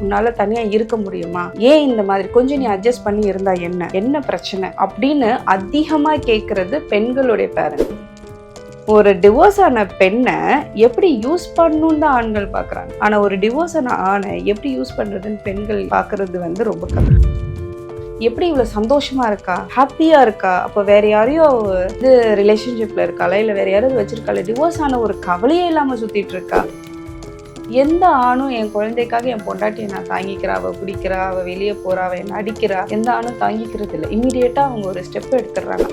உன்னால தனியா இருக்க முடியுமா? ஏன் இந்த மாதிரி? கொஞ்சம் நீ அட்ஜஸ்ட் பண்ணி இருந்தா என்ன? என்ன பிரச்சனை? அப்படின்னு அதிகமா கேட்கறது பெண்களுடைய பேரண்ட் ஒரு டிவோர்ஸ் ஆன பெண்ணை எப்படி யூஸ் பண்ணணும்னு தான் ஆண்கள் பார்க்குறாங்க ஆனால் ஒரு டிவோர்ஸ் ஆன ஆணை எப்படி யூஸ் பண்ணுறதுன்னு பெண்கள் பார்க்குறது வந்து ரொம்ப கம்மி எப்படி இவ்வளோ சந்தோஷமா இருக்கா? ஹாப்பியா இருக்கா? அப்போ வேற யாரையும் இது வந்து ரிலேஷன்ஷிப்ல இருக்காளா இல்லை வேற யாராவது வச்சிருக்காளா டிவோர்ஸ் ஆன ஒரு கவலையே இல்லாமல் சுத்திட்டு இருக்கா? எந்த ஆணும் என் குழந்தைக்காக என் பொண்டாட்டியை நான் தாங்கிக்கிறா அவ பிடிக்கிறா அவ வெளியே போறா அவ என்ன அடிக்கிறா எந்த ஆணும் தாங்கிக்கிறது இல்லை. இமீடியட்டா அவங்க ஒரு ஸ்டெப் எடுத்துடுறாங்க.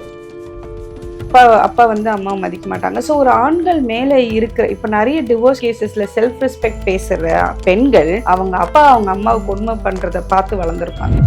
அப்பா அப்பா வந்து அம்மா மதிக்க மாட்டாங்க. ஸோ ஒரு ஆண்கள் மேலே இருக்கிற இப்போ நிறைய டிவோர்ஸ் கேசஸில் செல்ஃப் ரெஸ்பெக்ட் பேசுகிற பெண்கள் அவங்க அப்பா அவங்க அம்மாவை கொடுமை பண்ணுறத பார்த்து வளர்ந்துருப்பாங்க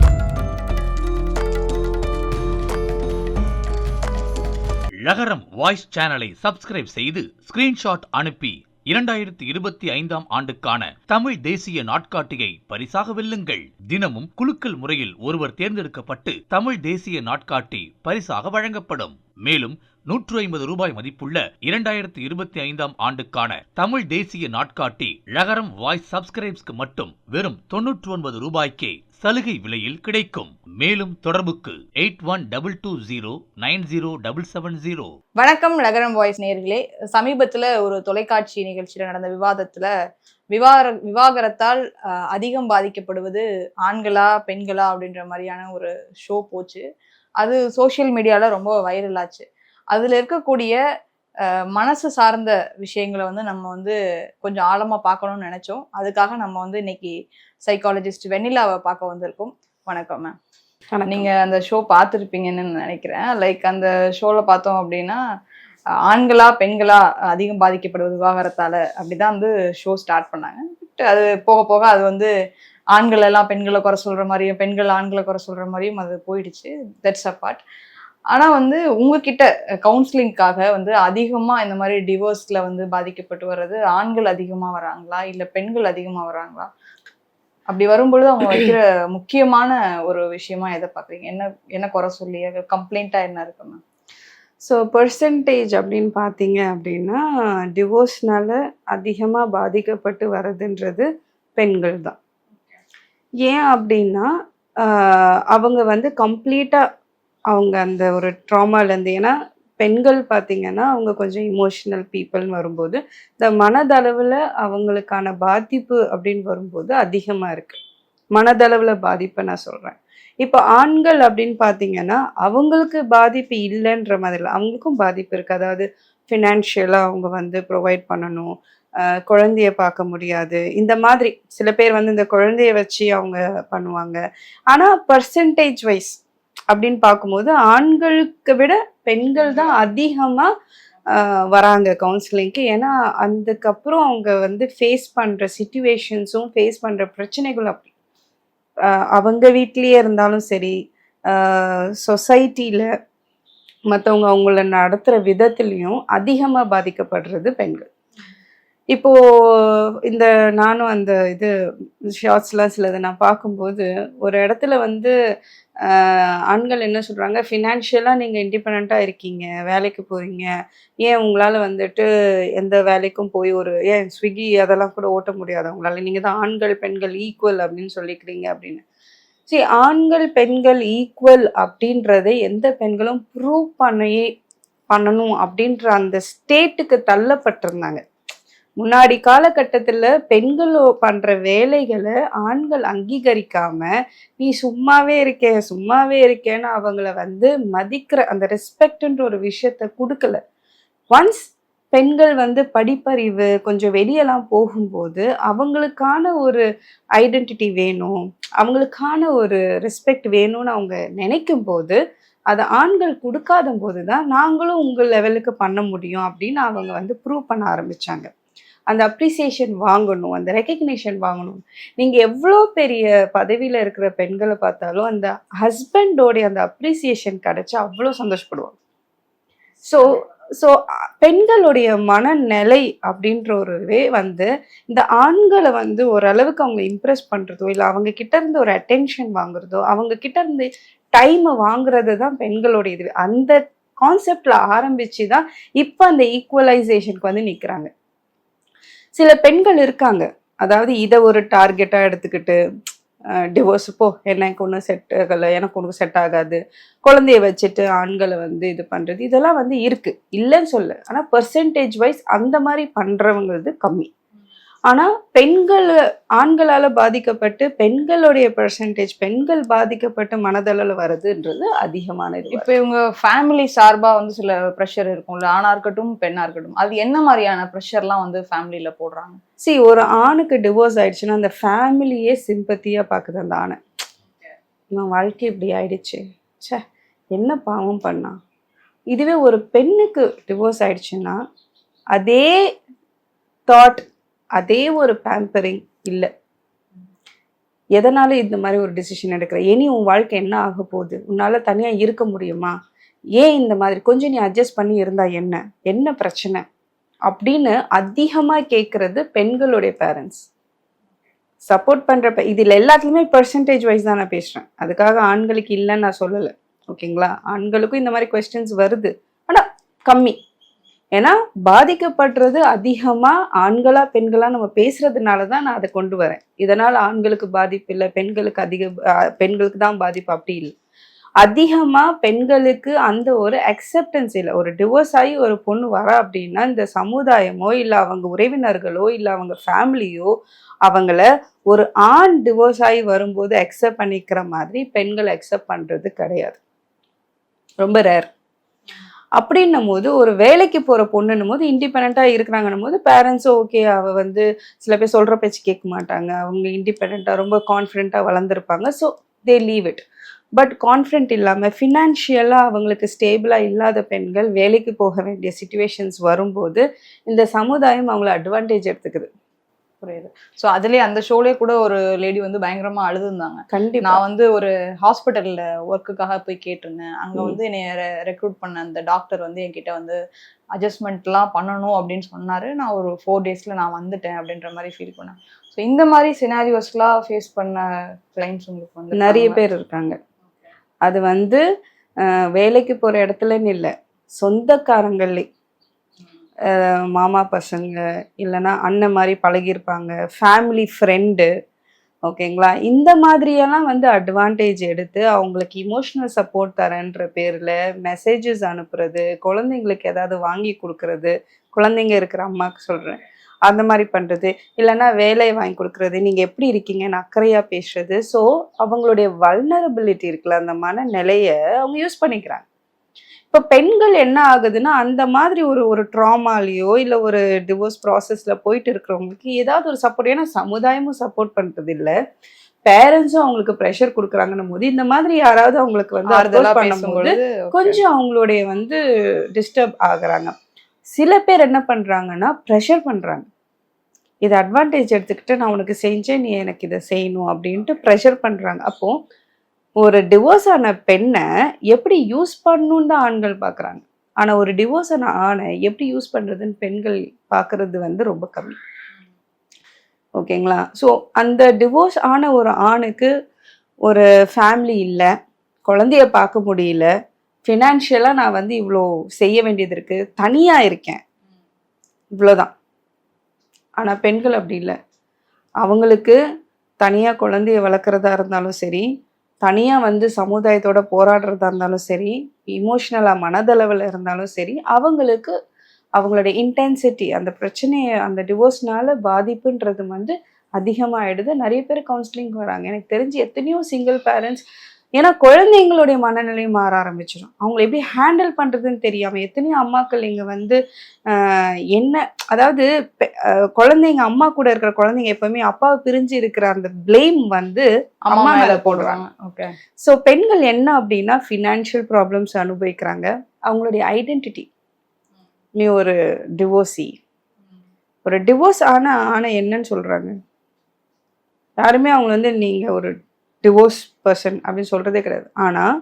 நகரம் வாய்ஸ் சேனலை சப்ஸ்கிரைப் செய்து ஸ்கிரீன்ஷாட் அனுப்பி இரண்டாயிரத்தி இருபத்தி ஐந்தாம் ஆண்டுக்கான தமிழ் தேசிய நாட்காட்டியை பரிசாக வெல்லுங்கள். தினமும் குலுக்கல் முறையில் ஒருவர் தேர்ந்தெடுக்கப்பட்டு தமிழ் தேசிய நாட்காட்டி பரிசாக வழங்கப்படும். மேலும் நூற்று ஐம்பது ரூபாய் மதிப்புள்ள இரண்டாயிரத்தி இருபத்தி ஐந்தாம் ஆண்டுக்கான தமிழ் தேசிய நாட்காட்டி லகரம் வாய்ஸ் சப்ஸ்கிரைப்ஸ்க்கு மட்டும் வெறும் தொன்னூற்று ஒன்பது ரூபாய்க்கே சலுகை விலையில் கிடைக்கும். மேலும் தொடர்புக்கு eight one double two zero nine zero double seven zero. வணக்கம் நகரம் வாய்ஸ் நேர்களே சமீபத்தில் ஒரு தொலைக்காட்சி நிகழ்ச்சியில் நடந்த விவாதத்தில் விவாக விவாகரத்தால் அதிகம் பாதிக்கப்படுவது ஆண்களா பெண்களா அப்படின்ற மாதிரியான ஒரு ஷோ போச்சு. அது சோஷியல் மீடியாவில் ரொம்ப வைரல் ஆச்சு. அதுல இருக்கக்கூடிய மனசு சார்ந்த விஷயங்களை வந்து நம்ம வந்து கொஞ்சம் ஆழமா பார்க்கணும்னு நினைச்சோம். அதுக்காக நம்ம வந்து இன்னைக்கு சைக்காலஜிஸ்ட் வெண்ணிலாவை பார்க்க வந்திருக்கோம். வணக்கம் மேம் வணக்கம். நீங்க அந்த ஷோ பார்த்துருப்பீங்கன்னு நினைக்கிறேன். லைக் அந்த ஷோல பார்த்தோம் அப்படின்னா ஆண்களா பெண்களா அதிகம் பாதிக்கப்படுவது விவாகரத்தால அப்படிதான் வந்து ஷோ ஸ்டார்ட் பண்ணாங்க. But அது போக போக அது வந்து ஆண்கள் எல்லாம் பெண்களை குறை சொல்ற மாதிரியும் பெண்கள் ஆண்களை குறை சொல்ற மாதிரியும் அது போயிடுச்சு. தட்ஸ் அ பார்ட் ஆனா வந்து உங்ககிட்ட கவுன்சிலிங்க்காக வந்து அதிகமா இந்த மாதிரி டிவோர்ஸில் வந்து பாதிக்கப்பட்டு வர்றது ஆண்கள் அதிகமா வராங்களா? இல்ல பெண்கள் அதிகமா வராங்களா? அப்படி வரும்பொழுது அவங்க வைக்கிற முக்கியமான ஒரு விஷயமா எதை பார்க்குறீங்க? என்ன என்ன குறை சொல்லி கம்ப்ளைண்ட்டாக என்ன இருக்கு மேம் ஸோ பர்சன்டேஜ் அப்படின்னு பார்த்தீங்க அப்படின்னா டிவோர்ஸ்னால அதிகமாக பாதிக்கப்பட்டு வர்றதுன்றது பெண்கள் தான். ஏன் அப்படின்னா அவங்க வந்து கம்ப்ளீட்டாக அவங்க அந்த ஒரு ட்ராமாலேருந்து ஏன்னா பெண்கள் பார்த்தீங்கன்னா அவங்க கொஞ்சம் இமோஷனல் பீப்புள்னு வரும்போது இந்த மனதளவில் அவங்களுக்கான பாதிப்பு அப்படின்னு வரும்போது அதிகமாக இருக்குது மனதளவில் பாதிப்பை நான் சொல்கிறேன் இப்போ ஆண்கள் அப்படின்னு பார்த்தீங்கன்னா அவங்களுக்கு பாதிப்பு இல்லைன்ற மாதிரி இல்லை அவங்களுக்கும் பாதிப்பு இருக்குது அதாவது ஃபினான்ஷியலாக அவங்க வந்து ப்ரொவைட் பண்ணணும் குழந்தைய பார்க்க முடியாது. இந்த மாதிரி சில பேர் வந்து இந்த குழந்தைய வச்சு அவங்க பண்ணுவாங்க. ஆனால் பர்சன்டேஜ் வைஸ் அப்படின்னு பார்க்கும்போது ஆண்களுக்கு விட பெண்கள் தான் அதிகமாக வராங்க கவுன்சிலிங்க்கு ஏன்னா அதுக்கப்புறம் அவங்க வந்து ஃபேஸ் பண்ணுற சுச்சுவேஷன்ஸும் ஃபேஸ் பண்ணுற பிரச்சனைகளும் அப்படி அவங்க வீட்லேயே இருந்தாலும் சரி சொசைட்டியில் மற்றவங்க அவங்கள நடத்துகிற விதத்துலேயும் அதிகமாக பாதிக்கப்படுறது பெண்கள். இப்போ இந்த நானும் அந்த இது ஷார்ட்ஸ்லாம் சிலது நான் பார்க்கும்போது ஒரு இடத்துல வந்து ஆண்கள் என்ன சொல்கிறாங்க ஃபினான்ஷியலாக நீங்கள் இண்டிபெண்ட்டாக இருக்கீங்க வேலைக்கு போகிறீங்க ஏன் உங்களால் வந்துட்டு எந்த வேலைக்கும் போய் ஒரு ஏன் ஸ்விக்கி அதெல்லாம் கூட ஓட்ட முடியாது. உங்களால் நீங்கள் தான் ஆண்கள் பெண்கள் ஈக்குவல் அப்படின்னு சொல்லிக்கிறீங்க அப்படின்னு. சரி ஆண்கள் பெண்கள் ஈக்குவல் அப்படின்றதை எந்த பெண்களும் ப்ரூவ் பண்ணவே பண்ணணும் அப்படின்ற அந்த ஸ்டேட்டுக்கு தள்ளப்பட்டிருந்தாங்க. முன்னாடி காலகட்டத்தில் பெண்கள் பண்ணுற வேலைகளை ஆண்கள் அங்கீகரிக்காம நீ சும்மாவே இருக்கே சும்மாவே இருக்கேன்னு அவங்கள வந்து மதிக்கிற அந்த ரெஸ்பெக்ட்ன்ற ஒரு விஷயத்த கொடுக்கல. ஒன்ஸ் பெண்கள் வந்து படிப்பறிவு கொஞ்சம் வெளியெல்லாம் போகும்போது அவங்களுக்கான ஒரு ஐடென்டிட்டி வேணும் அவங்களுக்கான ஒரு ரெஸ்பெக்ட் வேணும்னு அவங்க நினைக்கும் போது அதை ஆண்கள் கொடுக்காத போது தான் நாங்களும் உங்கள் லெவலுக்கு பண்ண முடியும் அப்படின்னு அவங்க வந்து ப்ரூவ் பண்ண ஆரம்பித்தாங்க அந்த அப்ரிசியேஷன் வாங்கணும் அந்த ரெக்கக்னேஷன் வாங்கணும். நீங்கள் எவ்வளோ பெரிய பதவியில் இருக்கிற பெண்களை பார்த்தாலும் அந்த ஹஸ்பண்டோடைய அந்த அப்ரிசியேஷன் கிடைச்சா அவ்வளோ சந்தோஷப்படுவாங்க. ஸோ ஸோ பெண்களுடைய மனநிலை அப்படின்ற ஒருவே வந்து இந்த ஆண்களை வந்து ஓரளவுக்கு அவங்க இம்ப்ரெஸ் பண்ணுறதோ இல்லை அவங்க கிட்ட இருந்து ஒரு அட்டென்ஷன் வாங்குறதோ அவங்க கிட்ட இருந்து டைமை வாங்குறது தான் பெண்களுடைய இது. அந்த கான்செப்டில் ஆரம்பிச்சு தான் இப்போ அந்த ஈக்குவலைசேஷனுக்கு வந்து நிற்கிறாங்க சில பெண்கள் இருக்காங்க. அதாவது இதை ஒரு டார்கெட்டாக எடுத்துக்கிட்டு டிவோர்ஸ் போ எனக்கு ஒன்றும் செட் ஆகலை எனக்கு ஒன்றும் செட் ஆகாது. குழந்தைய வச்சுட்டு ஆண்களை வந்து இது பண்ணுறது இதெல்லாம் வந்து இருக்குது இல்லைன்னு சொல்ல ஆனால் பர்சன்டேஜ் வைஸ் அந்த மாதிரி பண்ணுறவங்கிறது கம்மி. ஆனா பெண்கள் ஆண்களால பாதிக்கப்பட்டு பெண்களுடைய பெர்சன்டேஜ் பெண்கள் பாதிக்கப்பட்டு மனதளவில் வருதுன்றது அதிகமான இது. இப்போ இவங்க ஃபேமிலி சார்பா வந்து சில ப்ரெஷர் இருக்கும்ல. ஆணா இருக்கட்டும் பெண்ணா இருக்கட்டும். அது என்ன மாதிரியான ப்ரெஷர்லாம் வந்து ஃபேமிலியில போடுறாங்க? சி ஒரு ஆணுக்கு டிவோர்ஸ் ஆயிடுச்சுன்னா அந்த ஃபேமிலியே சிம்பத்தியா பாக்குது அந்த ஆணை. இவன் வாழ்க்கை இப்படி ஆயிடுச்சு. ச்சே என்ன பாவம் பண்ணான் இதுவே ஒரு பெண்ணுக்கு டிவோர்ஸ் ஆயிடுச்சுன்னா அதே தாட் அதே ஒரு பேம்பரிங் இல்லை. எதனால இந்த மாதிரி ஒரு டிசிஷன் எடுக்கிற? இனி உன் வாழ்க்கை என்ன ஆக போகுது? உன்னால் தனியாக இருக்க முடியுமா? ஏன் இந்த மாதிரி? கொஞ்சம் நீ அட்ஜஸ்ட் பண்ணி இருந்தா என்ன? என்ன பிரச்சனை? அப்படின்னு அதிகமாக கேட்குறது பெண்களுடைய பேரண்ட்ஸ் சப்போர்ட் பண்ணுறப்ப இதில் எல்லாத்துலேயுமே பர்சன்டேஜ் வைஸ் தான் நான் பேசுகிறேன் அதுக்காக ஆண்களுக்கு இல்லைன்னு நான் சொல்லலை. ஓகேங்களா ஆண்களுக்கும் இந்த மாதிரி கொஸ்டின்ஸ் வருது. ஆனால் கம்மி. ஏன்னா பாதிக்கப்படுறது அதிகமாக ஆண்களா பெண்களா நம்ம பேசுறதுனால தான் நான் அதை கொண்டு வரேன். இதனால் ஆண்களுக்கு பாதிப்பு இல்லை பெண்களுக்கு அதிக பெண்களுக்கு தான் பாதிப்பு அப்படி இல்லை. அதிகமாக பெண்களுக்கு அந்த ஒரு அக்செப்டன்ஸ் இல்லை. ஒரு டிவோர்ஸ் ஆகி ஒரு பொண்ணு வர அப்படின்னா இந்த சமுதாயமோ இல்லை அவங்க உறவினர்களோ இல்லை அவங்க ஃபேமிலியோ அவங்கள ஒரு ஆண் டிவோர்ஸ் ஆகி வரும்போது அக்செப்ட் பண்ணிக்கிற மாதிரி பெண்கள் அக்செப்ட் பண்ணுறது கிடையாது. ரொம்ப ரேர் அப்படின்னும் போது ஒரு வேலைக்கு போற பொண்ணுன்னும் போது இண்டிபெண்டா இருக்கிறாங்கன்னும் போது பேரண்ட்ஸும் ஓகே அவ வந்து சில பேர் சொல்ற பேச்சு கேட்க மாட்டாங்க. அவங்க இண்டிபெண்டா ரொம்ப கான்ஃபிடென்ட்டா வளர்ந்துருப்பாங்க. So they leave it but confident இல்லாமல் ஃபினான்ஷியலாக அவங்களுக்கு ஸ்டேபிளாக இல்லாத பெண்கள் வேலைக்கு போக வேண்டிய சுச்சுவேஷன்ஸ் வரும்போது இந்த சமுதாயம் அவங்கள அட்வான்டேஜ் எடுத்துக்குது. புரியுது. ஸோ அதுலயே அந்த ஷோலயே கூட ஒரு லேடி வந்து பயங்கரமா அழுதுருந்தாங்க கண்டிப்பா. நான் வந்து ஒரு ஹாஸ்பிட்டல்ல ஒர்க்குக்காக போய் கேட்டிருந்தேன். அங்க. வந்து என்னைய ரெக்ரூட் பண்ண அந்த டாக்டர் வந்து என்கிட்ட வந்து அட்ஜஸ்ட்மெண்ட்லாம் பண்ணணும் அப்படின்னு சொன்னாரு. நான் ஒரு ஃபோர் டேஸ்ல நான் வந்துட்டேன் அப்படின்ற மாதிரி ஃபீல் பண்ணேன். ஸோ இந்த மாதிரி சினாரியோஸ்லாம் ஃபேஸ் பண்ண கிளைண்ட்ஸ் உங்களுக்கு வந்து நிறைய? பேர் இருக்காங்க. அது வந்து வேலைக்கு போற இடத்துலன்னு இல்லை. சொந்தக்காரங்களே மாமா பசங்க இல்லைன்னா அண்ணன் மாதிரி பழகியிருப்பாங்க ஃபேமிலி ஃப்ரெண்டு ஓகேங்களா? இந்த மாதிரியெல்லாம் வந்து அட்வான்டேஜ் எடுத்து அவங்களுக்கு இமோஷனல் சப்போர்ட் தரேன்ற பேரில் மெசேஜஸ் அனுப்புறது குழந்தைங்களுக்கு ஏதாவது வாங்கி கொடுக்கறது குழந்தைங்க இருக்கிற அம்மாவுக்கு சொல்கிறேன் அந்த மாதிரி பண்ணுறது இல்லைன்னா வேலை வாங்கி கொடுக்குறது நீங்கள் எப்படி இருக்கீங்கன்னு அக்கறையாக பேசுறது. ஸோ அவங்களுடைய வல்னரபிலிட்டி இருக்குல்ல அந்த மனநிலையை அவங்க யூஸ் பண்ணிக்கிறாங்க. இப்போ பெண்கள் என்ன ஆகுதுன்னா அந்த மாதிரி ஒரு ஒரு ட்ராமாலேயோ இல்லை ஒரு டிவோர்ஸ் ப்ராசஸில் போயிட்டு இருக்கிறவங்களுக்கு ஏதாவது ஒரு சப்போர்ட் ஏன்னா சமுதாயமும் சப்போர்ட் பண்ணுறது இல்லை பேரண்ட்ஸும் அவங்களுக்கு ப்ரெஷர் கொடுக்குறாங்கன்னும் போது இந்த மாதிரி யாராவது அவங்களுக்கு வந்து ஆறுதலா approach பண்ணும்போது. கொஞ்சம் அவங்களுடைய வந்து டிஸ்டர்ப் ஆகுறாங்க. சில பேர் என்ன பண்றாங்கன்னா ப்ரெஷர் பண்றாங்க. இதை அட்வான்டேஜ் எடுத்துக்கிட்டு நான் உனக்கு செஞ்சேன் நீ எனக்கு இதை செய்யணும் அப்படின்ட்டு ப்ரெஷர் பண்றாங்க. அப்போ ஒரு டிவோர்ஸ் ஆன பெண்ணை எப்படி யூஸ் பண்ணணும்னு தான் ஆண்கள் பார்க்குறாங்க. ஆனால் ஒரு டிவோர்ஸ் ஆன ஆணை எப்படி யூஸ் பண்ணுறதுன்னு பெண்கள் பார்க்குறது வந்து ரொம்ப கம்மி. ஓகேங்களா? ஸோ அந்த டிவோர்ஸ் ஆன ஒரு ஆணுக்கு ஒரு ஃபேமிலி இல்லை குழந்தைய பார்க்க முடியல ஃபினான்ஷியலாக நான் வந்து இவ்வளோ செய்ய வேண்டியது இருக்குது தனியாக இருக்கேன். இவ்வளோதான் ஆனால் பெண்கள் அப்படி இல்லை. அவங்களுக்கு தனியாக குழந்தைய வளர்க்குறதா இருந்தாலும் சரி தனியாக வந்து சமுதாயத்தோட போராடுறதா இருந்தாலும் சரி இமோஷ்னலாக மனதளவில் இருந்தாலும் சரி அவங்களுக்கு அவங்களோட இன்டென்சிட்டி அந்த பிரச்சனையை அந்த டிவோர்ஸ்னால பாதிப்புன்றது வந்து அதிகமாகிடுது நிறைய பேர் கவுன்சிலிங் வராங்க. எனக்கு தெரிஞ்சு எத்தனையோ சிங்கிள் பேரண்ட்ஸ் ஏன்னா குழந்தைங்களுடைய மனநிலையும் மாற ஆரம்பிச்சிடும் அவங்களை எப்படி ஹேண்டில் பண்ணுறதுன்னு தெரியாமல் எத்தனையோ அம்மாக்கள் இங்கே வந்து என்ன அதாவது குழந்தைங்க அம்மா கூட இருக்கிற குழந்தைங்க எப்பவுமே அப்பாவை பிரிஞ்சு இருக்கிற அந்த ப்ளேம் வந்து அம்மா மேல போடுறாங்க. ஓகே. ஸோ பெண்கள் என்ன அப்படின்னா ஃபினான்ஷியல் ப்ராப்ளம்ஸ் அனுபவிக்கிறாங்க. அவங்களுடைய ஐடென்டிட்டி நீ ஒரு டிவோர்ஸி ஒரு டிவோர்ஸ் ஆன ஆன என்னன்னு சொல்றாங்க. யாருமே அவங்க வந்து நீங்க ஒரு டிவோர்ஸ் பர்சன் அப்படின்னு சொல்கிறதே கிடையாது. ஆனால்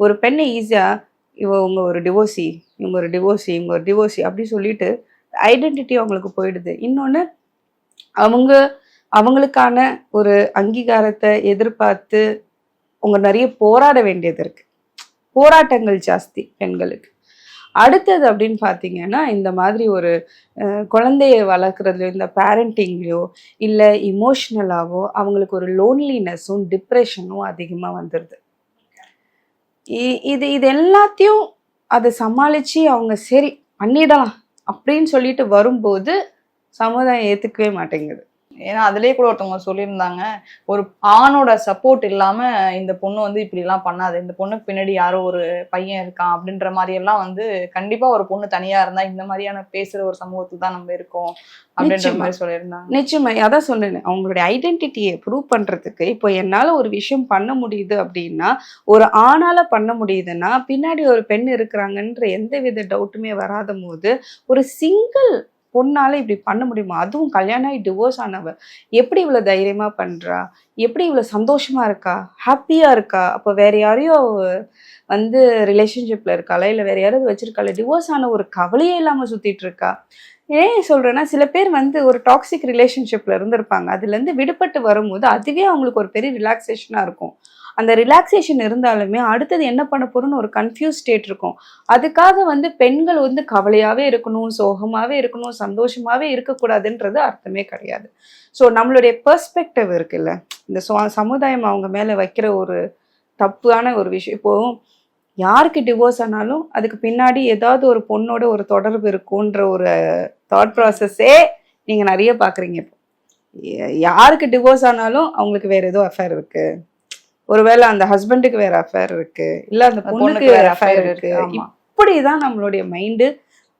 ஒரு பெண்ணை ஈஸியாக இவங்க ஒரு டிவோர்ஸி இவங்க ஒரு டிவோர்ஸி இவங்க ஒரு டிவோர்ஸி அப்படி சொல்லிட்டு ஐடென்டிட்டி அவங்களுக்கு போயிடுது. இன்னொன்று அவங்க அவங்களுக்கான ஒரு அங்கீகாரத்தை எதிர்பார்த்து அவங்க நிறைய போராட வேண்டியது இருக்குது போராட்டங்கள் ஜாஸ்தி பெண்களுக்கு. அடுத்தது அப்படின்னு பார்த்தீங்கன்னா இந்த மாதிரி ஒரு குழந்தையை குழந்தைய வளர்க்குறதுலையோ இந்த பேரண்டிங்லையோ இல்லை இமோஷ்னலாகவோ அவங்களுக்கு ஒரு லோன்லினஸும் டிப்ரெஷனும் அதிகமாக வந்துடுது இ- இது இது எல்லாத்தையும் அதை சமாளித்து அவங்க சரி பண்ணிடலாம் அப்படின்னு சொல்லிட்டு வரும்போது சமுதாயம் ஏற்றுக்கவே மாட்டேங்குது. ஏன்னா அதுலயே கூட ஒருத்தவங்க சொல்லியிருந்தாங்க ஒரு ஆணோட சப்போர்ட் இல்லாம இந்த பொண்ணு வந்து இப்படி எல்லாம் பண்ணாது இந்த பொண்ணுக்கு பின்னாடி யாரோ ஒரு பையன் இருக்கான் அப்படின்ற மாதிரி எல்லாம் வந்து கண்டிப்பா ஒரு பொண்ணு தனியா இருந்தா இந்த மாதிரியான பேசுற ஒரு சமூகத்துல தான் நம்ம இருக்கோம் அப்படின்ற. மாதிரி சொல்லியிருந்தாங்க நிச்சயமா அதான் சொன்னேன் அவங்களுடைய ஐடென்டிட்டியை ப்ரூவ் பண்றதுக்கு இப்போ என்னால ஒரு விஷயம் பண்ண முடியுது அப்படின்னா ஒரு ஆணால பண்ண முடியுதுன்னா பின்னாடி ஒரு பெண் இருக்கிறாங்கன்ற எந்த வித டவுட்டுமே வராத போது ஒரு சிங்கிள் பொண்ணால் இப்படி பண்ண முடியுமா? அதுவும் கல்யாணம் ஆகி டிவோர்ஸ் ஆனவ. எப்படி இவ்வளோ தைரியமாக பண்ணுறா எப்படி இவ்வளோ சந்தோஷமாக இருக்கா? ஹாப்பியாக இருக்கா? அப்போ வேறு யாரையோ அவ வந்து ரிலேஷன்ஷிப்பில் இருக்காளா? இல்லை வேறு யாராவது வச்சிருக்காளா? டிவோர்ஸ் ஆன ஒரு கவலையே இல்லாமல் சுற்றிட்டு இருக்கா. ஏன் சொல்கிறேன்னா சில பேர் வந்து ஒரு டாக்ஸிக் ரிலேஷன்ஷிப்பில் இருந்திருப்பாங்க. அதுலேருந்து விடுபட்டு வரும்போது அதுவே அவங்களுக்கு ஒரு பெரிய ரிலாக்ஸேஷனாக இருக்கும். அந்த ரிலாக்ஸேஷன் இருந்தாலுமே அடுத்தது என்ன பண்ண போறோம்னு ஒரு கன்ஃபியூஸ் ஸ்டேட் இருக்கும். அதுக்காக வந்து பெண்கள் வந்து கவலையாகவே இருக்கணும் சோகமாகவே இருக்கணும் சந்தோஷமாகவே இருக்கக்கூடாதுன்றது அர்த்தமே கிடையாது. ஸோ நம்மளுடைய பெர்ஸ்பெக்டிவ் இருக்குல்ல இந்த சமுதாயம் அவங்க மேலே வைக்கிற ஒரு தப்பான ஒரு விஷயம். இப்போ யாருக்கு டிவோர்ஸ் ஆனாலும் அதுக்கு பின்னாடி ஏதாவது ஒரு பொண்ணோட ஒரு தொடர்பு இருக்குன்ற ஒரு தாட் ப்ராசஸ்ஸே நீங்கள் நிறைய பார்க்குறீங்க இப்போ. யாருக்கு டிவோர்ஸ் ஆனாலும் அவங்களுக்கு வேறு ஏதோ அஃபேர் இருக்குது ஒருவேளை அந்த ஹஸ்பண்டுக்கு வேற அஃபேர் இருக்கு இல்ல அந்த பொண்ணுக்கு வேற அஃபேர் இருக்கு. இப்படிதான் நம்மளுடைய மைண்டு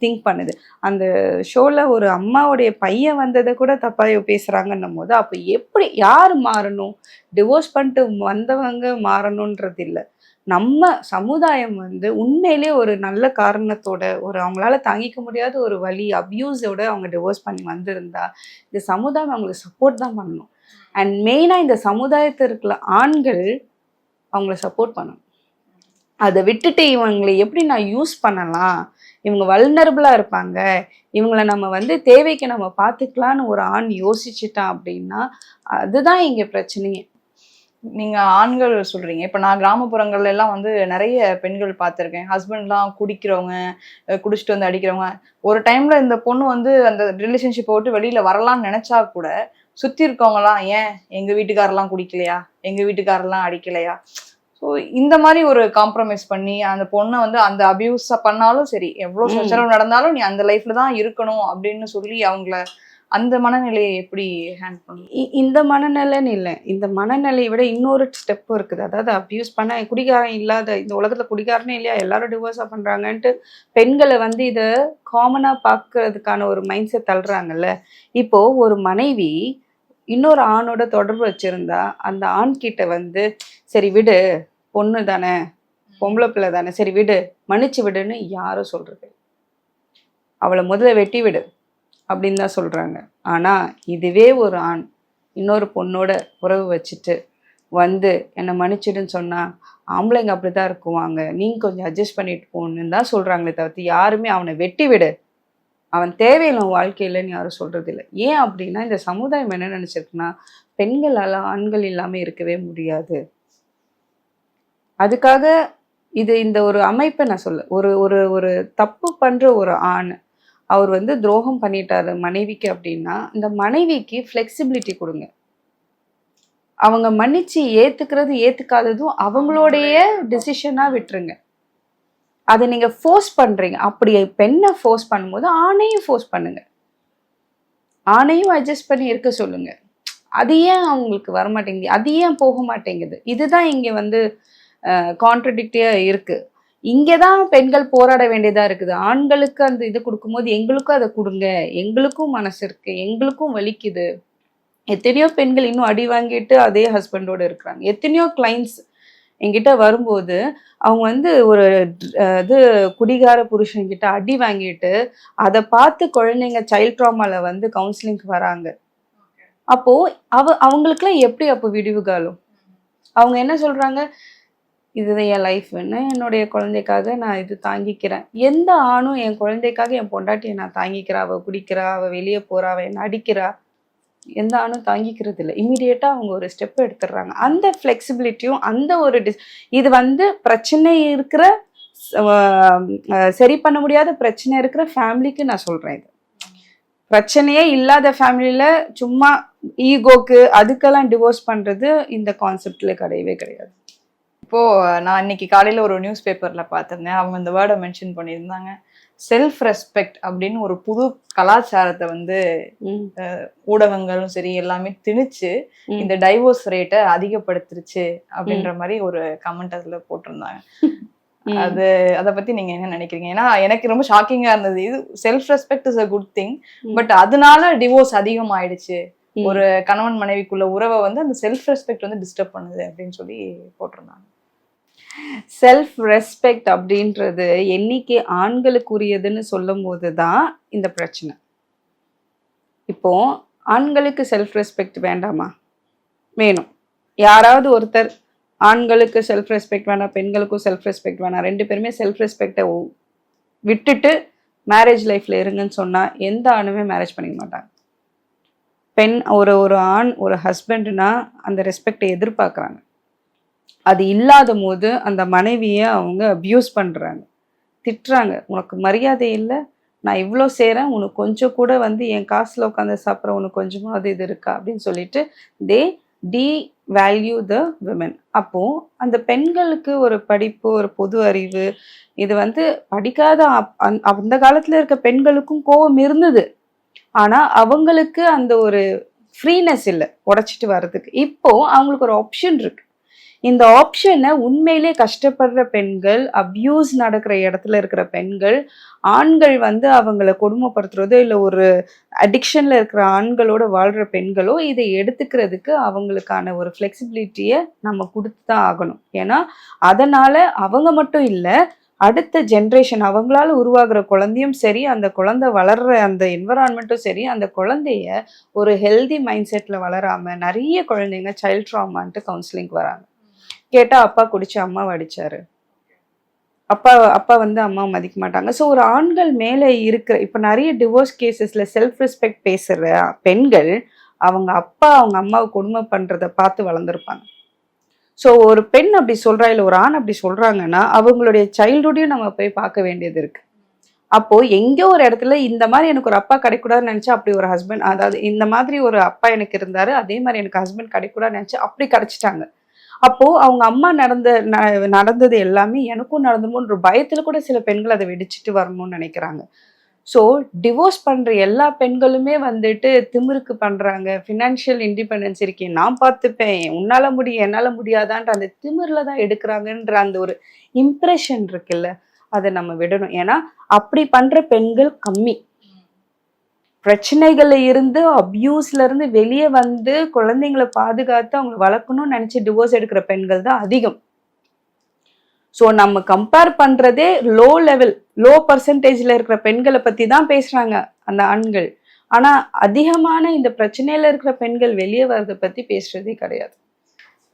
திங்க் பண்ணுது. அந்த ஷோல ஒரு அம்மாவுடைய பையன் வந்ததை கூட தப்பா பேசுறாங்கன்னும் போது அப்ப எப்படி யார் மாறணும்? டிவோர்ஸ் பண்ணிட்டு வந்தவங்க மாறணும்ன்றது இல்ல. நம்ம சமுதாயம் வந்து உண்மையிலே ஒரு நல்ல காரணத்தோட ஒரு அவங்களால தாங்கிக்க முடியாத ஒரு வழி அபியூஸோட அவங்க டிவோர்ஸ் பண்ணி வந்திருந்தா இந்த சமுதாயம் அவங்களுக்கு சப்போர்ட் தான் பண்ணணும். அண்ட் மெயினாக இந்த சமுதாயத்தில் இருக்கிற ஆண்கள் அவங்கள சப்போர்ட் பண்ணணும். அதை விட்டுட்டு இவங்களை எப்படி நான் யூஸ் பண்ணலாம்? இவங்க வல்னரபுளாக இருப்பாங்க. இவங்களை நம்ம வந்து தேவைக்கு நம்ம பார்த்துக்கலான்னு ஒரு ஆண் யோசிச்சுட்டான் அப்படின்னா அதுதான் இங்கே பிரச்சனையே. நீங்கள் ஆண்கள் சொல்கிறீங்க இப்போ நான் கிராமப்புறங்கள்ல எல்லாம் வந்து நிறைய பெண்கள் பார்த்துருக்கேன். ஹஸ்பண்ட்லாம் குடிக்கிறவங்க குடிச்சிட்டு வந்து அடிக்கிறவங்க. ஒரு டைமில் இந்த பொண்ணு வந்து அந்த ரிலேஷன்ஷிப்பை விட்டு வெளியில் வரலாம்னு நினச்சா கூட சுத்தி இருக்கவங்கலாம் ஏன் எங்க வீட்டுக்காரெல்லாம் குடிக்கலையா எங்க வீட்டுக்காரெல்லாம் அடிக்கலையா ஸோ இந்த மாதிரி ஒரு காம்ப்ரமைஸ் பண்ணி அந்த பொண்ணை வந்து அந்த அபியூஸ் பண்ணாலும் சரி எவ்வளவு ம். சச்சரவு நடந்தாலும் நீ அந்த லைஃப்ல தான் இருக்கணும் அப்படின்னு சொல்லி அவங்கள அந்த மனநிலையை எப்படி ஹேண்ட் பண்ணும் இ- இந்த மனநிலைன்னு இல்லை. இந்த மனநிலையை விட இன்னொரு ஸ்டெப் இருக்குது. அதாவது அப்யூஸ் பண்ண குடிகாரன் இல்லாத இந்த உலகத்தில் குடிகாரனே இல்லையா? எல்லாரும் டிவோர்ஸாக பண்ணுறாங்கன்ட்டு பெண்களை வந்து இதை காமனாக பார்க்கறதுக்கான ஒரு மைண்ட் செட் தள்ளுறாங்கல்ல. இப்போது ஒரு மனைவி இன்னொரு ஆணோட தொடர்பு வச்சுருந்தா அந்த ஆண்கிட்ட வந்து சரி விடு பொண்ணு தானே பொம்பளை பிள்ளை தானே சரி விடு மன்னிச்சு விடுன்னு யாரும் சொல்கிறது அவளை முதல்ல வெட்டி விடு. அப்படின்னு தான் சொல்கிறாங்க ஆனால் இதுவே ஒரு ஆண் இன்னொரு பொண்ணோட உறவு வச்சுட்டு வந்து என்னை மன்னிச்சிடுன்னு சொன்னால் ஆம்பளைங்க அப்படிதான் இருக்குவாங்க. நீங்கள் கொஞ்சம் அட்ஜஸ்ட் பண்ணிட்டு போகணுன்னு தான் சொல்கிறாங்களே தவிர்த்து யாருமே அவனை வெட்டி விடு. அவன் தேவையில்லை உன் வாழ்க்கையிலன்னு யாரும் சொல்கிறது இல்லை ஏன் அப்படின்னா இந்த சமுதாயம் என்ன நினச்சிருக்குன்னா பெண்களால் ஆண்கள் இல்லாமல் இருக்கவே முடியாது. அதுக்காக இது இந்த ஒரு அமைப்பை நான் சொல்ல ஒரு ஒரு ஒரு தப்பு பண்ணுற ஒரு ஆண் அவர் வந்து துரோகம் பண்ணிட்டாரு மனைவிக்கு அப்படின்னா இந்த மனைவிக்கு ஃப்ளெக்சிபிலிட்டி கொடுங்க. அவங்க மன்னிச்சு ஏத்துக்கிறது ஏத்துக்காததும் அவங்களுடைய டெசிஷனா விட்டுருங்க. அதை நீங்க ஃபோர்ஸ் பண்றீங்க. அப்படி பெண்ணை ஃபோர்ஸ் பண்ணும்போது ஆணையும் ஃபோர்ஸ் பண்ணுங்க. ஆணையும் அட்ஜஸ்ட் பண்ணி இருக்க சொல்லுங்க. அது ஏன் அவங்களுக்கு வர மாட்டேங்குது அது ஏன் போக மாட்டேங்குது? இதுதான் இங்க வந்து கான்ட்ரடிக்டியா இருக்கு. இங்கே தான் பெண்கள் போராட வேண்டியதா இருக்குது. ஆண்களுக்கு அந்த இது கொடுக்கும்போது எங்களுக்கும் அதை கொடுங்க. எங்களுக்கும் மனசு இருக்கு. எங்களுக்கும் வலிக்குது. எத்தனையோ பெண்கள் இன்னும் அடி வாங்கிட்டு அதே ஹஸ்பண்டோட இருக்கிறாங்க. எத்தனையோ கிளைண்ட்ஸ் என்கிட்ட வரும்போது அவங்க வந்து ஒரு இது குடிகார புருஷன்கிட்ட அடி வாங்கிட்டு அதை பார்த்து குழந்தைங்க சைல்ட் ட்ராமாவில் வந்து கவுன்சிலிங்க்கு வராங்க. அப்போ அவ அவங்களுக்குலாம் எப்படி அப்போ விடிவு காலம்? அவங்க என்ன சொல்றாங்க? இதுதான் என் லைஃப் வேணும் என்னுடைய குழந்தைக்காக நான் இது தாங்கிக்கிறேன். எந்த ஆணும் என் குழந்தைக்காக என் பொண்டாட்டியை நான் தாங்கிக்கிறா? அவள் குடிக்கிறா? அவள் வெளியே போகிறா அவள் என்ன அடிக்கிறா? எந்த ஆணும் தாங்கிக்கிறது இல்லை. இமீடியட்டாக அவங்க ஒரு ஸ்டெப் எடுத்துடுறாங்க. அந்த ஃப்ளெக்சிபிலிட்டியும் அந்த ஒரு டிஸ் இது வந்து பிரச்சனை இருக்கிற சரி பண்ண முடியாத பிரச்சனை இருக்கிற ஃபேமிலிக்கு நான் சொல்கிறேன் இது. பிரச்சனையே இல்லாத ஃபேமிலியில் சும்மா ஈகோக்கு அதுக்கெல்லாம் டிவோர்ஸ் பண்ணுறது இந்த கான்செப்டில் கிடையவே கிடையாது. இப்போ நான் இன்னைக்கு காலையில ஒரு நியூஸ் பேப்பர்ல பார்த்திருந்தேன். அவங்க இந்த வேர்டை மென்ஷன் பண்ணியிருந்தாங்க. செல்ஃப் ரெஸ்பெக்ட் அப்படின்னு ஒரு புது கலாச்சாரத்தை வந்து ஊடகங்களும் சரி எல்லாமே திணிச்சு. இந்த டைவோர்ஸ் ரேட்டை அதிகப்படுத்திருச்சு அப்படின்ற மாதிரி ஒரு கமெண்ட் அதுல போட்டிருந்தாங்க. அது அத பத்தி நீங்க என்ன நினைக்கிறீங்க? ஏன்னா எனக்கு ரொம்ப ஷாக்கிங்கா இருந்தது. இது self respect is a good thing. But அதனால டிவோர்ஸ் அதிகமாயிடுச்சு. ஒரு கணவன் மனைவிக்குள்ள உறவை வந்து அந்த செல்ஃப் ரெஸ்பெக்ட் வந்து டிஸ்டர்ப் பண்ணுது அப்படின்னு சொல்லி போட்டிருந்தாங்க. செல்ஃப் ரெஸ்பெக்ட் அப்படின்றது என்னைக்கு ஆண்களுக்குரியதுன்னு சொல்லும் போது தான் இந்த பிரச்சனை. இப்போ ஆண்களுக்கு செல்ஃப் ரெஸ்பெக்ட் வேண்டாமா? வேணும். யாராவது ஒருத்தர் ஆண்களுக்கு செல்ஃப் ரெஸ்பெக்ட் வேணாம் பெண்களுக்கும் செல்ஃப் ரெஸ்பெக்ட் வேணாம் ரெண்டு பேருமே செல்ஃப் ரெஸ்பெக்டை விட்டுட்டு மேரேஜ் லைஃப்பில் இருங்கன்னு சொன்னால் எந்த ஆணுமே மேரேஜ் பண்ணிக்க மாட்டாங்க. பெண் ஒரு ஒரு ஆண் ஒரு ஹஸ்பண்ட்னா அந்த ரெஸ்பெக்டை எதிர்பார்க்குறாங்க. அது இல்லாத போது அந்த மனைவியை அவங்க அப்யூஸ் பண்ணுறாங்க திட்டுறாங்க. உனக்கு மரியாதை இல்லை. நான் இவ்வளோ செய்கிறேன் உனக்கு கொஞ்சம் கூட வந்து என் காசில் உட்காந்து சாப்பிட்ற உனக்கு கொஞ்சமாவது இது இருக்கா? அப்படின்னு சொல்லிட்டு they devalue the women அப்போது அந்த பெண்களுக்கு ஒரு படிப்பு ஒரு பொது அறிவு இது வந்து படிக்காத அப்- அந்த- அந்த காலத்தில் இருக்க பெண்களுக்கும் கோபம் இருந்தது. ஆனால் அவங்களுக்கு அந்த ஒரு ஃப்ரீனஸ் இல்லை. உடச்சிட்டு வர்றதுக்கு. இப்போது அவங்களுக்கு ஒரு ஆப்ஷன் இருக்குது இந்த ஆப்ஷனை உண்மையிலே கஷ்டப்படுற பெண்கள் அப்யூஸ் நடக்கிற இடத்துல இருக்கிற பெண்கள் ஆண்கள் வந்து அவங்கள கொடுமைப்படுத்துறதோ இல்லை ஒரு அடிக்ஷனில் இருக்கிற ஆண்களோட வாழ்கிற பெண்களோ இதை எடுத்துக்கிறதுக்கு அவங்களுக்கான ஒரு ஃப்ளெக்சிபிலிட்டியை நம்ம கொடுத்து தான் ஆகணும். ஏன்னா அதனால் அவங்க மட்டும் இல்லை அடுத்த ஜென்ரேஷன் அவங்களால உருவாகிற குழந்தையும் சரி அந்த குழந்தை வளர்ற அந்த என்வரான்மெண்ட்டும் சரி அந்த குழந்தைய ஒரு ஹெல்தி மைண்ட் செட்டில் வளராமல் நிறைய குழந்தைங்க சைல்ட் ட்ராமான்ட்டு கவுன்சிலிங் வராங்க. கேட்டா அப்பா குடிச்சு அம்மா அடிச்சாரு. அப்பா அப்பா வந்து அம்மா மதிக்க மாட்டாங்க. ஸோ ஒரு ஆண்கள் மேலே இருக்கிற இப்போ நிறைய டிவோர்ஸ் கேசஸில் செல்ஃப் ரெஸ்பெக்ட் பேசுகிற பெண்கள் அவங்க அப்பா அவங்க அம்மாவை கொடுமை பண்ணுறத பார்த்து வளர்ந்துருப்பாங்க. ஸோ ஒரு பெண் அப்படி சொல்கிறா இல்லை ஒரு ஆண் அப்படி சொல்கிறாங்கன்னா அவங்களுடைய சைல்டுஹுட்டையும் நம்ம போய் பார்க்க வேண்டியது இருக்குது அப்போது எங்கேயோ ஒரு இடத்துல இந்த மாதிரி எனக்கு ஒரு அப்பா கிடைக்கூடாதுன்னு நினச்சா அப்படி ஒரு ஹஸ்பண்ட் அதாவது இந்த மாதிரி ஒரு அப்பா எனக்கு இருந்தார் அதே மாதிரி எனக்கு ஹஸ்பண்ட் கிடைக்கூடாதுன்னு நினச்சி அப்படி கிடச்சிட்டாங்க. அப்போ அவங்க அம்மா நடந்த ந- நடந்தது எல்லாமே எனக்கும் நடந்துமோன்ற பயத்துல கூட சில பெண்கள் அதை வெடிச்சிட்டு வரணும்னு நினைக்கிறாங்க. ஸோ டிவோர்ஸ் பண்ணுற எல்லா பெண்களுமே வந்துட்டு திமிருக்கு பண்ணுறாங்க ஃபினான்ஷியல் இண்டிபெண்டன்ஸ் இருக்கேன் நான் பார்த்துப்பேன். உன்னால் முடியும் என்னால் முடியாதான்ற அந்த திமிரில் தான் எடுக்கிறாங்கன்ற அந்த ஒரு இம்ப்ரெஷன் இருக்குல்ல அதை நம்ம விடணும். ஏன்னா அப்படி பண்ணுற பெண்கள் கம்மி. பிரச்சனைகள்ல இருந்து அப்யூஸ்ல இருந்து வெளியே வந்து குழந்தைங்களை பாதுகாத்து அவங்க வளர்க்கணும்னு நினைச்சு டிவோர்ஸ் எடுக்கிற பெண்கள் தான் அதிகம். ஸோ நம்ம கம்பேர் பண்றதே லோ லெவல் லோ பர்சன்டேஜ்ல இருக்கிற பெண்களை பத்தி தான் பேசுறாங்க அந்த ஆண்கள். ஆனா அதிகமான இந்த பிரச்சனையில இருக்கிற பெண்கள் வெளியே வர்றதை பத்தி பேசுறதே கிடையாது.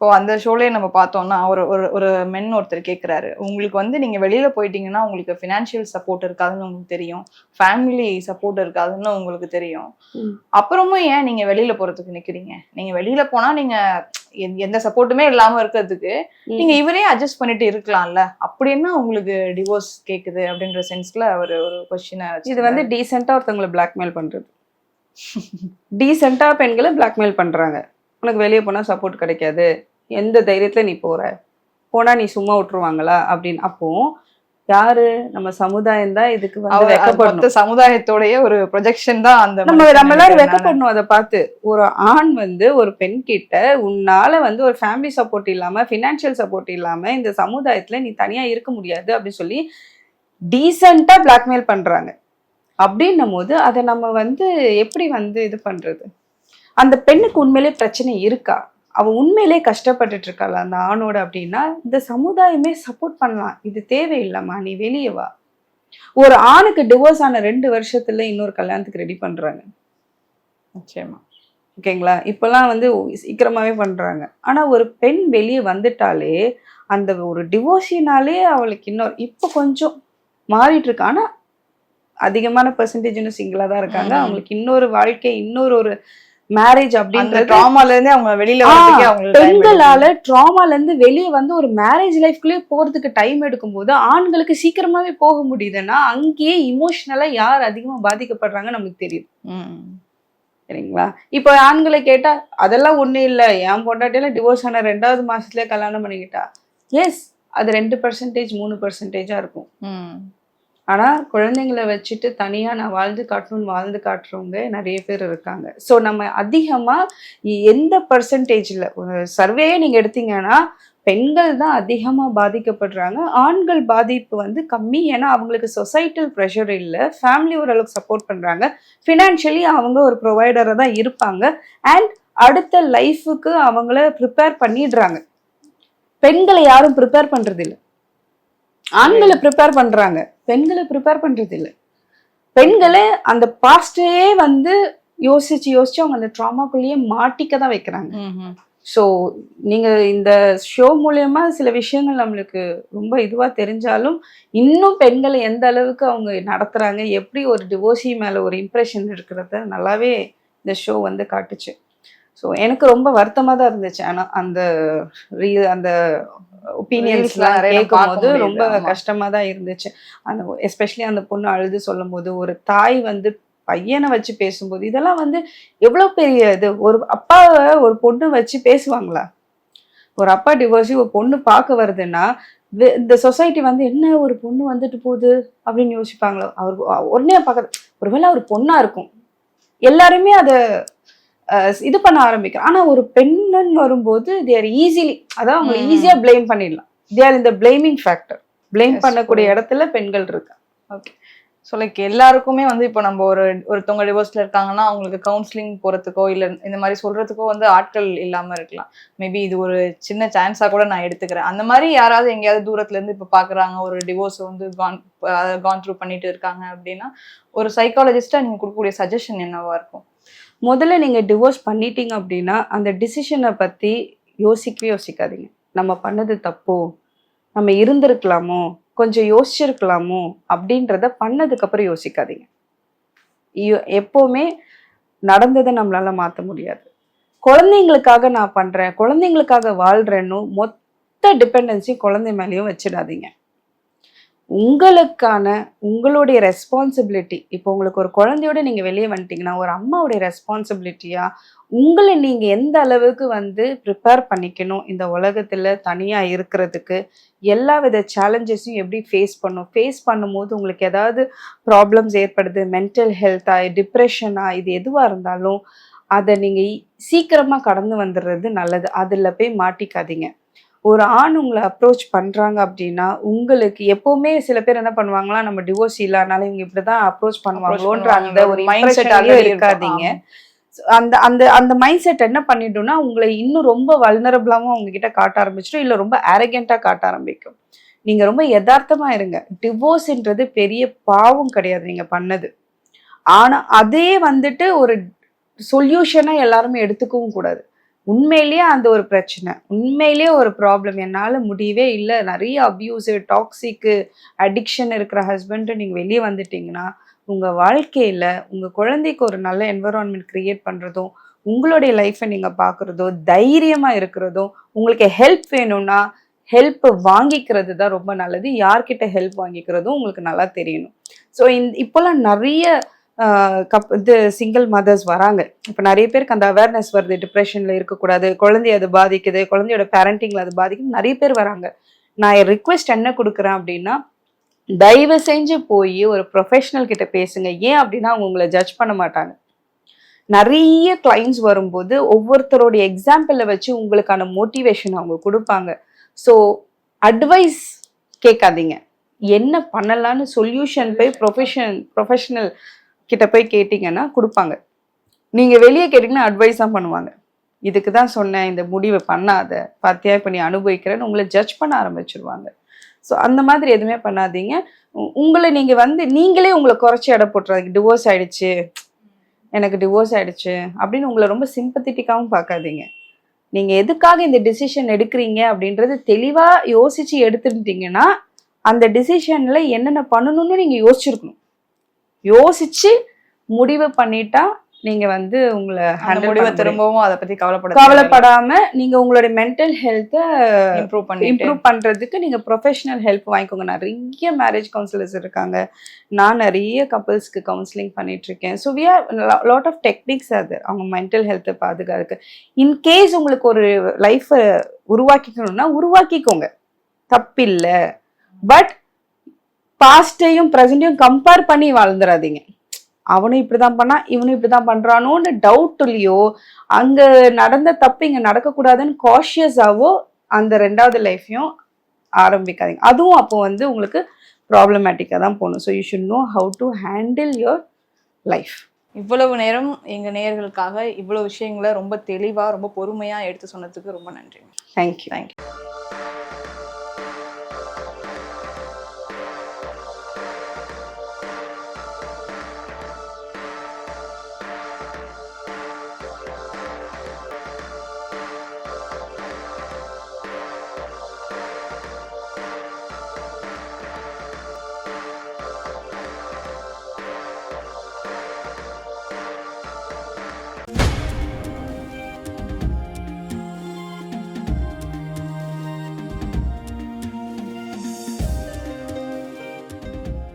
இப்போ அந்த ஷோலயே நம்ம பார்த்தோம்னா ஒரு ஒரு ஒரு மென் ஒருத்தர் கேட்குறாரு உங்களுக்கு வந்து நீங்க வெளியில போயிட்டீங்கன்னா உங்களுக்கு ஃபினான்ஷியல் சப்போர்ட் இருக்காதுன்னு உங்களுக்கு தெரியும். ஃபேமிலி சப்போர்ட் இருக்காதுன்னு உங்களுக்கு தெரியும். அப்புறமும் ஏன் நீங்க வெளியில போறதுக்கு நிக்கிறீங்க? நீங்க வெளியில போனா நீங்க எந்த- சப்போர்ட்டுமே இல்லாம இருக்கிறதுக்கு நீங்க இவரே அட்ஜஸ்ட் பண்ணிட்டு இருக்கலாம்ல? அப்படி என்ன உங்களுக்கு டிவோர்ஸ் கேக்குது அப்படின்ற சென்ஸ்ல அவர் ஒரு கொஸ்டினை இது வந்து டீசெண்டா ஒருத்தவங்களை பிளாக்மெயில் பண்றது. டீசெண்டா பெண்களை பிளாக்மெயில் பண்றாங்க. உனக்கு வெளியே போனா சப்போர்ட் கிடைக்காது. எந்த தைரியத்துல நீ போற? போனா நீ சும்மா விட்டுருவாங்களா? அப்படின்னு. அப்போ யாரு? நம்ம சமுதாயம் தான் இதுக்கு வந்து சமுதாயத்தோடைய ஒரு ப்ரொஜெக்ஷன் தான் அந்த நம்ம நம்ம எல்லாரும். வெக்கப்படணும் அதை பார்த்து. ஒரு ஆண் வந்து ஒரு பெண் கிட்ட உன்னால வந்து ஒரு ஃபேமிலி சப்போர்ட் இல்லாம ஃபினான்ஷியல் சப்போர்ட் இல்லாம இந்த சமுதாயத்துல நீ தனியா இருக்க முடியாது அப்படின்னு சொல்லி டீசெண்டா பிளாக்மெயில் பண்றாங்க. அப்படின்னும் போது அதை நம்ம வந்து எப்படி வந்து இது பண்றது? அந்த பெண்ணுக்கு உண்மையிலே பிரச்சனை இருக்கா? அவ உண்மையிலே கஷ்டப்பட்டுட்டு இருக்காளா அந்த ஆணோட அப்படின்னா இந்த சமுதாயமே சப்போர்ட் பண்ணலாம். இது தேவையில்லைம்மா நீ வெளியே வா. ஒரு ஆணுக்கு டிவோர்ஸ் ஆன ரெண்டு வருஷத்துல இன்னொரு கல்யாணத்துக்கு ரெடி பண்றாங்க. நிச்சயமா. ஓகேங்களா? இப்பெல்லாம் வந்து சீக்கிரமாவே பண்றாங்க. ஆனா ஒரு பெண் வெளியே வந்துட்டாலே அந்த ஒரு டிவோர்ஸினாலே அவளுக்கு இன்னொரு இப்போ கொஞ்சம் மாறிட்டு இருக்கு ஆனா அதிகமான பெர்சன்டேஜ் இன்னும் தான் இருக்காங்க. அவங்களுக்கு இன்னொரு வாழ்க்கை இன்னொரு ஒரு மேரேஜ் அந்த அப்படின்றது ட்ராமால இருந்தே அவங்க வெளியில. பெண்களால ட்ராமால இருந்து வெளியே வந்து ஒரு மேரேஜ் லைஃப்குள்ளேயே போறதுக்கு டைம் எடுக்கும்போது ஆண்களுக்கு சீக்கிரமாவே போக முடியுதுன்னா அங்கேயே இமோஷனலா யார் அதிகமா பாதிக்கப்படுறாங்க நமக்கு தெரியும். ம். சரிங்களா? இப்போ ஆண்களை கேட்டா அதெல்லாம் ஒண்ணும் இல்ல. என் பொண்டாட்டியெல்லாம் டிவோர்ஸ் ஆன ரெண்டாவது மாசத்துலயே கல்யாணம் பண்ணிக்கிட்டா. எஸ் அது ரெண்டு பர்சன்டேஜ் மூணு பர்சன்டேஜா இருக்கும். ஆனால் குழந்தைங்கள குழந்தைங்களை வச்சுட்டு தனியாக நான் வாழ்ந்து காட்டணும்னு வாழ்ந்து காட்டுறவங்க நிறைய பேர் இருக்காங்க. ஸோ நம்ம அதிகமாக எந்த பர்சன்டேஜ்ல சர்வேயே நீங்கள் எடுத்தீங்கன்னா பெண்கள் தான் அதிகமாக பாதிக்கப்படுறாங்க. ஆண்கள் பாதிப்பு வந்து கம்மி. ஏன்னா அவங்களுக்கு சொசைட்டல் ப்ரெஷர் இல்லை. ஃபேமிலி ஓரளவுக்கு சப்போர்ட் பண்ணுறாங்க ஃபினான்ஷியலி அவங்க ஒரு ப்ரொவைடராக தான் இருப்பாங்க. அண்ட் அடுத்த லைஃபுக்கு அவங்கள ப்ரிப்பேர் பண்ணிடுறாங்க. பெண்களை யாரும் ப்ரிப்பேர் பண்ணுறதில்லை ஆண்களை ப்ரிப்பேர் பண்றாங்க. பெண்களை ப்ரிப்பேர் பண்றது இல்ல பெண்களை அந்த பாஸ்டையே வந்து யோசிச்சு யோசிச்சு அவங்க அந்த ட்ராமாக்குள்ளேயே மாட்டிக்க தான் வைக்கிறாங்க. ஸோ நீங்க இந்த ஷோ மூலியமா சில விஷயங்கள் நம்மளுக்கு ரொம்ப இதுவா தெரிஞ்சாலும் இன்னும் பெண்களை எந்த அளவுக்கு அவங்க நடத்துறாங்க எப்படி ஒரு டிவோர்ஸி மேல ஒரு இம்ப்ரெஷன் இருக்கிறத நல்லாவே இந்த ஷோ வந்து காட்டுச்சு. ஸோ எனக்கு ரொம்ப வருத்தமா தான் இருந்துச்சு. ஆனா அந்த re- அந்த ஒப்பீனியன்ஸ்லாம் நிறைய கேட்கும் பார்க்க போது முடியுது, ரொம்ப ஆமா. கஷ்டமா தான் இருந்துச்சு. அந்த எஸ்பெஷலி அந்த பொண்ணு அழுது சொல்லும் போது ஒரு தாய் வந்து பையனை வச்சு பேசும்போது இதெல்லாம் வந்து எவ்வளவு பெரிய இது? ஒரு அப்பாவை ஒரு பொண்ணு வச்சு பேசுவாங்களா? ஒரு அப்பா டிவோர்ஸி ஒரு பொண்ணு பார்க்க வருதுன்னா இந்த சொசைட்டி வந்து என்ன ஒரு பொண்ணு வந்துட்டு போகுது? அப்படின்னு யோசிப்பாங்களோ? அவர் உடனே பார்க்க ஒருவேளை ஒரு பொண்ணா இருக்கும். எல்லாருமே அதை இது பண்ண ஆரம்பிக்கிறோம். ஆனா ஒரு பெண்ணுன்னு வரும்போது தேர் ஈஸிலி அதான் அவங்க. ஈஸியா ப்ளேம் பண்ணிடலாம். தேர் இந்த பிளேமிங் ஃபேக்டர் ப்ளேம் பண்ணக்கூடிய. இடத்துல பெண்கள் இருக்காங்க. ஸோ லைக் எல்லாருக்குமே வந்து இப்போ நம்ம ஒரு ஒருத்தவங்க டிவோர்ஸ்ல இருக்காங்கன்னா அவங்களுக்கு கவுன்சிலிங் போறதுக்கோ இல்ல இந்த மாதிரி சொல்றதுக்கோ வந்து ஆட்கள் இல்லாம இருக்கலாம். மேபி இது ஒரு சின்ன சான்ஸா கூட நான் எடுத்துக்கிறேன். அந்த மாதிரி யாராவது எங்கேயாவது தூரத்துல இருந்து இப்போ பாக்குறாங்க ஒரு டிவோர்ஸ் வந்து கான் கான் த்ரூ பண்ணிட்டு இருக்காங்க அப்படின்னா ஒரு சைக்காலஜிஸ்டா நீங்க கொடுக்கக்கூடிய சஜஷன் என்னவா இருக்கும்? முதல்ல நீங்கள் டிவோர்ஸ் பண்ணிட்டீங்க அப்படின்னா அந்த டிசிஷனை பற்றி யோசிக்கவே யோசிக்காதீங்க. நம்ம பண்ணது தப்போ நம்ம இருந்திருக்கலாமோ கொஞ்சம் யோசிச்சிருக்கலாமோ அப்படின்றத பண்ணதுக்கப்புறம் யோசிக்காதீங்க. யோ- நடந்ததை நம்மளால் மாற்ற முடியாது. குழந்தைங்களுக்காக நான் பண்ணுறேன் குழந்தைங்களுக்காக வாழ்கிறேன்னு மொத்த டிபெண்டன்சி குழந்தை மேலேயும் வச்சிடாதீங்க. உங்களுக்கான உங்களுடைய ரெஸ்பான்சிபிலிட்டி இப்போ உங்களுக்கு ஒரு குழந்தையோட நீங்கள் வெளியே வந்துட்டீங்கன்னா ஒரு அம்மாவுடைய ரெஸ்பான்சிபிலிட்டியாக உங்களை நீங்கள் எந்த அளவுக்கு வந்து ப்ரிப்பேர் பண்ணிக்கணும்? இந்த உலகத்தில் தனியாக இருக்கிறதுக்கு எல்லா வித சேலஞ்சஸையும் எப்படி ஃபேஸ் பண்ணும்? ஃபேஸ் பண்ணும்போது உங்களுக்கு ஏதாவது ப்ராப்ளம்ஸ் ஏற்படுது? மென்டல் ஹெல்த்தா டிப்ரெஷனா இது எதுவாக இருந்தாலும் அதை நீங்கள் சீக்கிரமாக கடந்து வந்துடுறது நல்லது. அதில் போய் மாட்டிக்காதீங்க. ஒரு ஆண் உங்களை அப்ரோச் பண்றாங்க அப்படின்னா உங்களுக்கு எப்பவுமே சில பேர் என்ன பண்ணுவாங்களா நம்ம டிவோர்ஸ் இல்லாதனால இவங்க இப்படிதான் அப்ரோச் பண்ணுவாங்களோன்ற அந்த ஒரு மைண்ட் செட்டாலே இருக்காதீங்க. அந்த அந்த அந்த மைண்ட் செட் என்ன பண்ணிடும்னா உங்களை இன்னும் ரொம்ப வல்னரபிளாவும் அவங்க கிட்ட காட்ட ஆரம்பிச்சிடும் இல்ல ரொம்ப அரகெண்டா காட்ட ஆரம்பிக்கும். நீங்க ரொம்ப யதார்த்தமா இருங்க. டிவோர்ஸ்ன்றது பெரிய பாவம் கிடையாது நீங்க பண்ணது. ஆனா அதே வந்துட்டு ஒரு சொல்யூஷனா எல்லாருமே எடுத்துக்கவும் கூடாது. உண்மையிலேயே அந்த ஒரு பிரச்சனை. உண்மையிலேயே ஒரு ப்ராப்ளம் என்னால் முடியவே இல்லை. நிறைய அப்யூஸு டாக்ஸிக்கு அடிக்ஷன் இருக்கிற ஹஸ்பண்ட் நீங்கள் வெளியே வந்துட்டீங்கன்னா உங்கள் வாழ்க்கையில் உங்கள் குழந்தைக்கு ஒரு நல்ல என்வரான்மெண்ட் க்ரியேட் பண்ணுறதும் உங்களுடைய லைஃப்பை நீங்கள் பார்க்குறதோ தைரியமாக இருக்கிறதோ உங்களுக்கு ஹெல்ப் வேணும்னா ஹெல்ப் வாங்கிக்கிறது தான் ரொம்ப நல்லது. யார்கிட்ட ஹெல்ப் வாங்கிக்கிறதும் உங்களுக்கு நல்லா தெரியணும். ஸோ இந்த இப்போல்லாம் நிறைய கப் இது சிங்கிள் மதர்ஸ் வராங்க. இப்போ நிறைய பேருக்கு அந்த அவேர்னஸ் வருது டிப்ரெஷனில் இருக்கக்கூடாது குழந்தைய அது பாதிக்குது குழந்தையோட பேரண்டிங்கில் அது பாதிக்குது நிறைய பேர் வராங்க. நான் என் ரிக்வெஸ்ட் என்ன கொடுக்குறேன் அப்படின்னா தயவு செஞ்சு போய் ஒரு ப்ரொஃபஷனல் கிட்ட பேசுங்க. ஏன் அப்படின்னா அவங்க உங்களை ஜட்ஜ் பண்ண மாட்டாங்க. நிறைய கிளைண்ட்ஸ் வரும்போது ஒவ்வொருத்தரோடைய எக்ஸாம்பிளை வச்சு உங்களுக்கான மோட்டிவேஷன் அவங்க கொடுப்பாங்க. ஸோ அட்வைஸ் கேட்காதீங்க. என்ன பண்ணலான்னு சொல்யூஷன் போய் ப்ரொஃபஷன் ப்ரொஃபஷனல் கிட்ட போய் கேட்டிங்கன்னா கொடுப்பாங்க. நீங்கள் வெளியே கேட்டிங்கன்னா அட்வைஸ் தான் பண்ணுவாங்க. இதுக்கு தான் சொன்னேன் இந்த முடிவை பண்ணாத பார்த்தியா இப்போ நீ அனுபவிக்கிறேன்னு உங்களை ஜட்ஜ் பண்ண ஆரம்பிச்சிருவாங்க. ஸோ அந்த மாதிரி எதுவுமே பண்ணாதீங்க. உங்களை நீங்கள் வந்து நீங்களே உங்களை குறைச்சி எடை போட்டுறாதீங்க. டிவோர்ஸ் ஆயிடுச்சு எனக்கு டிவோர்ஸ் ஆயிடுச்சு அப்படின்னு உங்களை ரொம்ப சிம்பத்திட்டிக்காகவும் பார்க்காதீங்க. நீங்கள் எதுக்காக இந்த டிசிஷன் எடுக்கிறீங்க அப்படின்றது தெளிவாக யோசித்து எடுத்துட்டீங்கன்னா அந்த டிசிஷனில் என்னென்ன பண்ணணும்னு நீங்கள் யோசிச்சிருக்கணும். யோசிச்சு முடிவு பண்ணிட்டா நீங்க வந்து உங்களை முடிவை பண்ண திரும்பவும் அதை பத்தி கவலைப்பட கவலைப்படாம நீங்க உங்களுடைய மென்டல் ஹெல்த்தை இம்ப்ரூவ் பண்ணிட்டு. இம்ப்ரூவ் பண்றதுக்கு நீங்க ப்ரொஃபஷனல் ஹெல்ப் வாங்கிக்கோங்க. நிறைய மேரேஜ் கவுன்சிலர்ஸ் இருக்காங்க. நான் நிறைய கப்பல்ஸ்க்கு கவுன்சிலிங் பண்ணிட்டு இருக்கேன் so we are lot of techniques அது. அவங்க மென்டல் ஹெல்த்தை பாதுகாக்கு இன்கேஸ் உங்களுக்கு ஒரு லைஃப்பை உருவாக்கிக்கணும்னா உருவாக்கிக்கோங்க. தப்பில்லை. பட் பாஸ்டையும் ப்ரெசண்ட்டையும் கம்பேர் பண்ணி வாழ்ந்துடாதீங்க அவனும் இப்படிதான் பண்ணா இவனும் இப்படிதான் பண்றானோன்னு டவுட்லயோ அங்க நடந்த தப்பு இங்க நடக்கக்கூடாதுன்னு காஷியஸாவோ அந்த ரெண்டாவது லைஃப்பையும் ஆரம்பிக்காதீங்க. அதுவும் அப்போ வந்து உங்களுக்கு ப்ராப்ளமேட்டிக்காக தான் போகணும். So you should know how to handle your life இவ்வளவு நேரம் எங்க நேயர்களுக்காக இவ்வளவு விஷயங்களை ரொம்ப தெளிவா ரொம்ப பொறுமையா எடுத்து சொன்னதுக்கு ரொம்ப நன்றி தேங்க்யூ தேங்க்யூ